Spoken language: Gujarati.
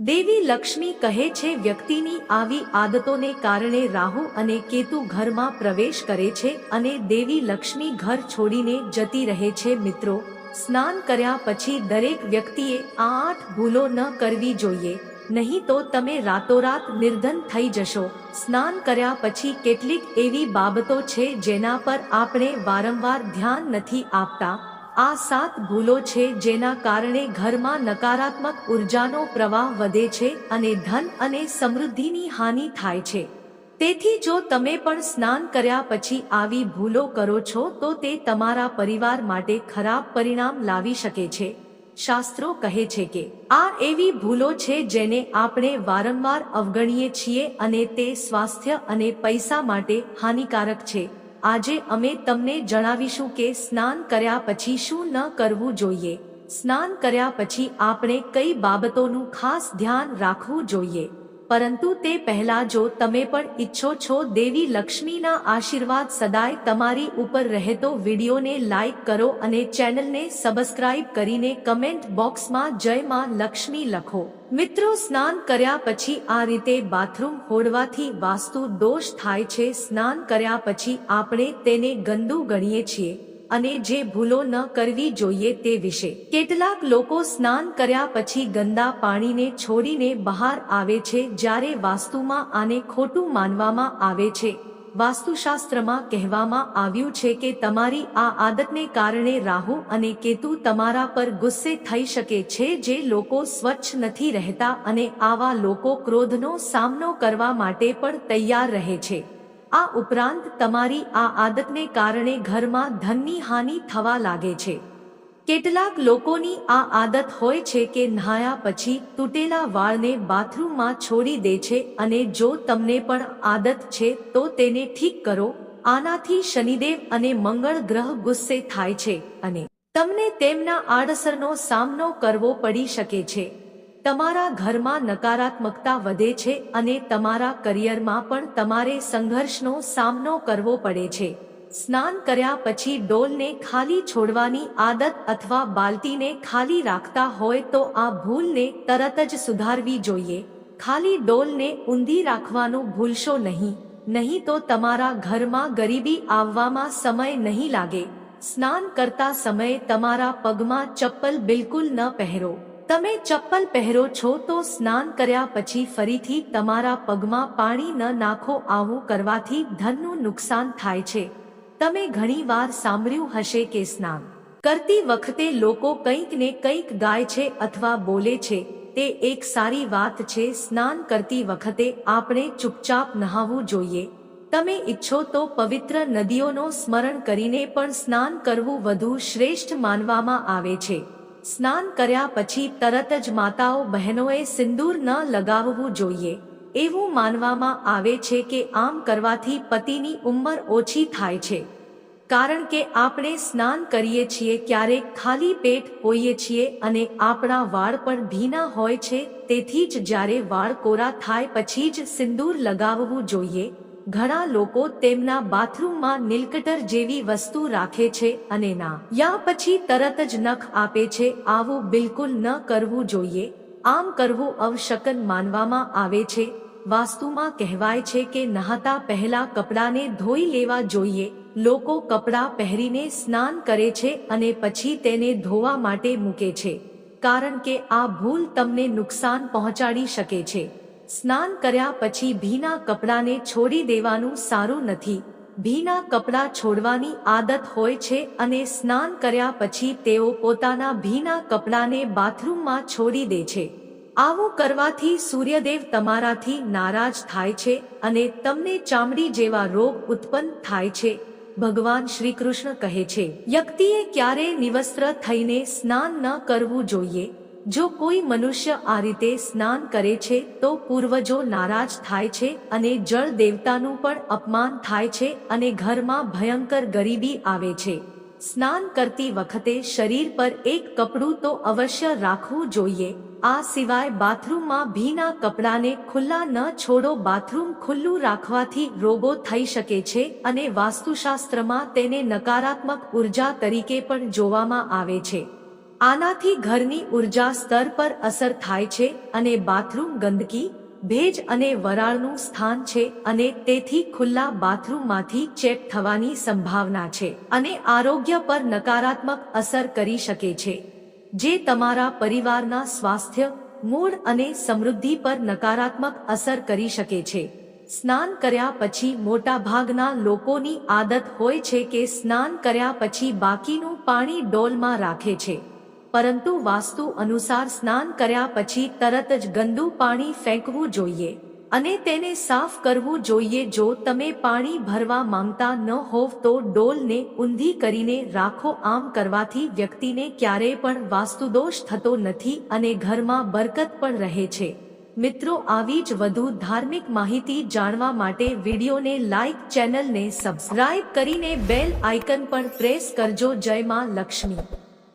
દેવી લક્ષ્મી કહે છે, વ્યક્તિની આવી આદતોને કારણે રાહુ અને કેતુ ઘરમાં પ્રવેશ કરે છે અને દેવી લક્ષ્મી ઘર છોડીને જતી રહે છે. મિત્રો, સ્નાન કર્યા પછી દરેક વ્યક્તિએ આ આઠ ભૂલો ન કરવી જોઈએ, નહીં તો તમે રાતોરાત નિર્ધન થઈ જશો. સ્નાન કર્યા પછી કેટલીક એવી બાબતો છે જેના પર આપણે વારંવાર ધ્યાન નથી આપતા. આ સાત ભૂલો છે જેના કારણે ઘરમાં નકારાત્મક ઉર્જાનો પ્રવાહ વધે છે અને ધન અને સમૃદ્ધિની હાનિ થાય છે. તેથી જો તમે પણ સ્નાન કર્યા પછી આવી ભૂલો કરો છો, તો તે તમારા પરિવાર માટે ખરાબ પરિણામ લાવી શકે છે. શાસ્ત્રો કહે છે કે, આ એવી ભૂલો છે જેને આપણે વારંવાર અવગણીએ છીએ અને તે સ્વાસ્થ્ય અને પૈસા માટે હાનિકારક છે. આજે અમે તમને જણાવીશું કે સ્નાન કર્યા પછી શું ન કરવું જોઈએ. સ્નાન કર્યા પછી આપણે કઈ બાબતોનું ખાસ ધ્યાન રાખવું જોઈએ. પરંતુ તે પહેલા જો તમે પણ ઈચ્છો છો દેવી લક્ષ્મીના આશીર્વાદ સદાય તમારી ઉપર રહેતો વિડીયોને લાઈક કરો અને ચેનલને સબસ્ક્રાઇબ કરીને કમેન્ટ બોક્સમાં જય માં લક્ષ્મી લખો. મિત્રો સ્નાન કર્યા પછી આ રીતે બાથરૂમ હોડવાથી વાસ્તુ દોષ થાય છે. સ્નાન કર્યા પછી આપણે તેને ગંદુ ગણીએ છીએ. અને જે ભૂલો ન કરવી જોઈએ તે વિશે. કેટલાક લોકો સ્નાન કર્યા પછી ગંદા પાણીને છોડીને બહાર આવે છે જ્યારે વાસ્તુમાં આને ખોટું માનવામાં આવે છે. વાસ્તુશાસ્ત્રમાં કહેવામાં આવ્યું છે કે તમારી આ આદતને કારણે રાહુ અને કેતુ તમારા પર ગુસ્સે થઈ શકે છે જે લોકો સ્વચ્છ નથી રહેતા અને આવા લોકો ક્રોધનો સામનો કરવા માટે પણ તૈયાર રહે છે. આ ઉપરાંત તમારી આ આદતને કારણે ઘરમાં ધનની હાનિ થવા લાગે છે. કેટલાક લોકોની આ આદત હોય છે કે નહાયા પછી તૂટેલા વાળને બાથરૂમમાં છોડી દે છે અને જો તમને પણ આદત છે તો તેને ઠીક કરો, આનાથી શનિદેવ અને મંગળ ગ્રહ ગુસ્સે થાય છે અને તમને તેમના આડઅસરનો સામનો કરવો પડી શકે છે. તમારા ઘરમાં નકારાત્મકતા વધે છે અને તમારા કરિયરમાં પણ તમારે સંઘર્ષનો સામનો કરવો પડે છે. સ્નાન કર્યા પછી ડોલને ખાલી છોડવાની આદત અથવા બાલટીને ખાલી રાખતા હોય તો આ ભૂલને તરત જ સુધારવી જોઈએ. ખાલી ડોલને ઊંધી રાખવાનું ભૂલશો નહીં. નહીં તો તમારા ઘરમાં ગરીબી આવવામાં સમય નહીં લાગે. સ્નાન કરતા સમયે તમારા પગમાં ચપ્પલ બિલકુલ ન પહેરો. તમે ચપ્પલ પહેરો છો તો સ્નાન કર્યા પછી ફરીથી તમારા પગમાં પાણી ન નાખો, આવું કરવાથી ધનનું નુકસાન થાય છે. તમે ઘણીવાર સાંભળ્યું હશે કે સ્નાન કરતી વખતે લોકો કંઈક ને કંઈક ગાય છે અથવા બોલે છે. તે એક સારી વાત છે, સ્નાન કરતી વખતે આપણે ચૂપચાપ નહાવું જોઈએ. તમે ઈચ્છો તો પવિત્ર નદીઓનો સ્મરણ કરીને પણ સ્નાન કરવું વધુ શ્રેષ્ઠ માનવામાં આવે છે. સ્નાન કર્યા પછી તરત જ માતાઓ બહેનોએ સિંદૂર ન લગાવવું જોઈએ. એવું માનવામાં આવે છે કે આમ કરવાથી પતિની ઉંમર ઓછી થાય છે. કારણ કે આપણે સ્નાન કરીએ છીએ ક્યારેક ખાલી પેટ હોઈએ છીએ અને આપણા વાળ પણ ભીના હોય છે, તેથી જ જ્યારે વાળ કોરા થાય પછી જ સિંદૂર લગાવવું જોઈએ. ઘણા લોકો તેમના બાથરૂમમાં નીલકટર જેવી વસ્તુ રાખે છે અને ના, યા પછી તરત જ નખ આપે છે, આવું બિલકુલ ન કરવું જોઈએ. આમ કરવું અવશકન માનવામાં આવે છે. વાસ્તુમાં કહેવાય છે કે નહાતા પહેલા કપડાને ધોઈ લેવા જોઈએ. લોકો કપડાં પહેરીને સ્નાન કરે છે અને પછી તેને ધોવા માટે મૂકે છે. કારણ કે આ ભૂલ તમને નુકસાન પહોંચાડી શકે છે. સ્નાન કર્યા પછી ભીના કપડાને છોડી દેવાનું સારું નથી. ભીના કપડાં છોડવાની આદત હોય છે અને સ્નાન કર્યા પછી તેઓ પોતાના ભીના કપડાને બાથરૂમમાં છોડી દે છે. આવું કરવાથી સૂર્યદેવ તમારાથી નારાજ થાય છે અને તમને ચામડી જેવા રોગ ઉત્પન્ન થાય છે. ભગવાન શ્રી કૃષ્ણ કહે છે, વ્યક્તિએ ક્યારે નિવસ્ત્ર થઈને સ્નાન ન કરવું જોઈએ. જો કોઈ મનુષ્ય આ રીતે સ્નાન કરે છે, તો પૂર્વજો નારાજ થાય છે અને જળ દેવતાનું પણ અપમાન થાય છે અને ઘરમાં ભયંકર ગરીબી આવે છે. સ્નાન કરતી વખતે શરીર પર એક કપડું તો અવશ્ય રાખવું જોઈએ. આ સિવાય બાથરૂમમાં ભીના કપડાને ખુલ્લા ન છોડો, બાથરૂમ ખુલ્લું રાખવાથી રોગો થઈ શકે છે અને વાસ્તુશાસ્ત્રમાં તેને નકારાત્મક ઊર્જા તરીકે પણ જોવામાં આવે છે. આનાથી ઘરની ઊર્જા સ્તર પર અસર થાય છે અને બાથરૂમ ગંદકી, ભેજ અને વરાળનું સ્થાન છે અને તેથી ખુલ્લા બાથરૂમમાંથી ચેપ થવાની સંભાવના છે અને આરોગ્ય પર નકારાત્મક અસર કરી શકે છે. જે તમારા પરિવારના સ્વાસ્થ્ય, મૂળ અને સમૃદ્ધિ પર નકારાત્મક અસર કરી શકે છે. સ્નાન કર્યા પછી મોટાભાગના લોકોની આદત હોય છે કે સ્નાન કર્યા પછી બાકીનું પાણી ડોલમાં રાખે છે. પરંતુ વાસ્તુ અનુસાર સ્નાન કર્યા પછી તરત જ ગંદુ પાણી ફેંકવું જોઈએ અને તેને સાફ કરવું જોઈએ. જો તમે પાણી ભરવા માંગતા ન હોવ તો ડોલને ઊંધી કરીને રાખો. આમ કરવાથી વ્યક્તિને ક્યારેય પણ વાસ્તુદોષ થતો નથી અને ઘરમાં બરકત પણ રહે છે. મિત્રો, આવી જ વધુ ધાર્મિક માહિતી જાણવા માટે વિડીયોને લાઈક, ચેનલને સબસ્ક્રાઇબ કરીને બેલ આઇકન પણ પ્રેસ કરજો. જય માં લક્ષ્મી.